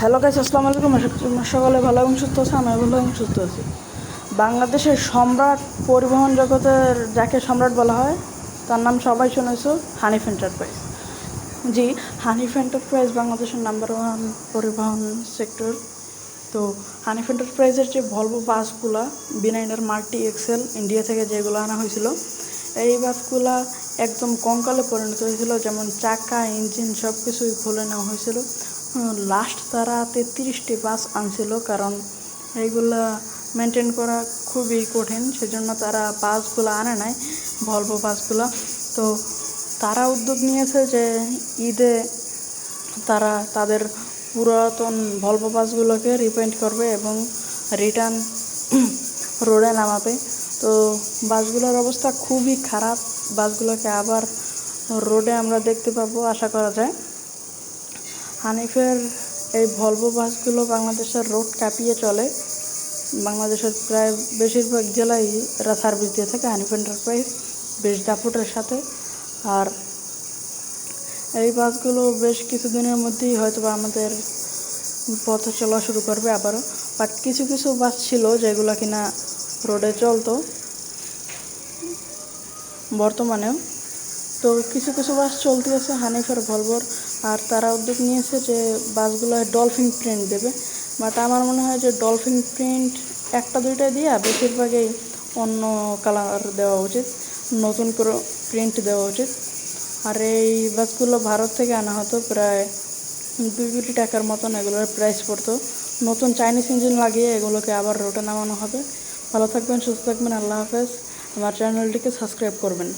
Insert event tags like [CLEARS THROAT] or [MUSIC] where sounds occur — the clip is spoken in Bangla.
হ্যালো গাইস আসসালামু আলাইকুম। তোমরা সকলে ভালো এবং সুস্থ আছো আমি ভালো এবং সুস্থ আছি। বাংলাদেশের সম্রাট পরিবহন জগতের যাকে সম্রাট বলা হয়, তার নাম সবাই শুনেছো, হানিফ এন্টারপ্রাইজ জি, হানিফ এন্টারপ্রাইজ বাংলাদেশের নাম্বার ওয়ান পরিবহন সেক্টর তো হানিফ এন্টারপ্রাইজের যে ভলভো বাসগুলা বিনাইনার মাল্টি এক্সেল ইন্ডিয়া থেকে যেগুলো আনা হয়েছিল, এই বাসগুলা একদম কঙ্কালে পরিণত হয়েছিল, যেমন চাকা, ইঞ্জিন সব কিছুই খুলে নেওয়া হয়েছিল। লাস্ট তারা তেত্রিশটি বাস আনছিল, কারণ এইগুলা মেনটেন করা খুবই কঠিন, সেজন্য তারা বাসগুলো আনে নাই ভলভো বাসগুলো। তো তারা উদ্যোগ নিয়েছে যে ঈদে তারা তাদের পুরাতন ভলভো বাসগুলোকে রিপেন্ট করবে এবং রিটার্ন রোডে [CLEARS THROAT] নামাবে। তো বাসগুলোর অবস্থা খুবই খারাপ। বাসগুলোকে আবার রোডে আমরা দেখতে পাবো, আশা করা যায়। হানিফের এই ভলভো বাসগুলো বাংলাদেশের রোড কাঁপিয়ে চলে। বাংলাদেশের প্রায় বেশিরভাগ জেলায় এরা সার্ভিস দিয়ে থাকে, হানিফ এন্টারপ্রাইজ বেশ দাপুটের সাথে। আর এই বাসগুলো বেশ কিছুদিনের মধ্যেই হয়তো আমাদের পথে চলা শুরু করবে আবারও। বাট কিছু কিছু বাস ছিল যেগুলো কিনা রোডে চলতো। বর্তমানেও। তো কিছু কিছু বাস চলতে আছে, হানিফের, ভলভর। আর তারা উদ্যোগ নিয়েছে যে বাসগুলো ডলফিন প্রিন্ট দেবে। বাট আমার মনে হয় যে ডলফিন প্রিন্ট একটা, দুইটা দিয়ে বেশিরভাগই অন্য কালার দেওয়া উচিত, নতুন করে প্রিন্ট দেওয়া উচিত। আর এই বাসগুলো ভারত থেকে আনা হতো প্রায় দুই কোটি টাকার মতন, এগুলোর প্রাইস পড়তো। নতুন চাইনিজ ইঞ্জিন লাগিয়ে এগুলোকে আবার রোটে নামানো হবে। ভালো থাকবেন সুস্থ থাকবেন আল্লাহ হাফেজ। আমার চ্যানেলটিকে সাবস্ক্রাইব করবেন।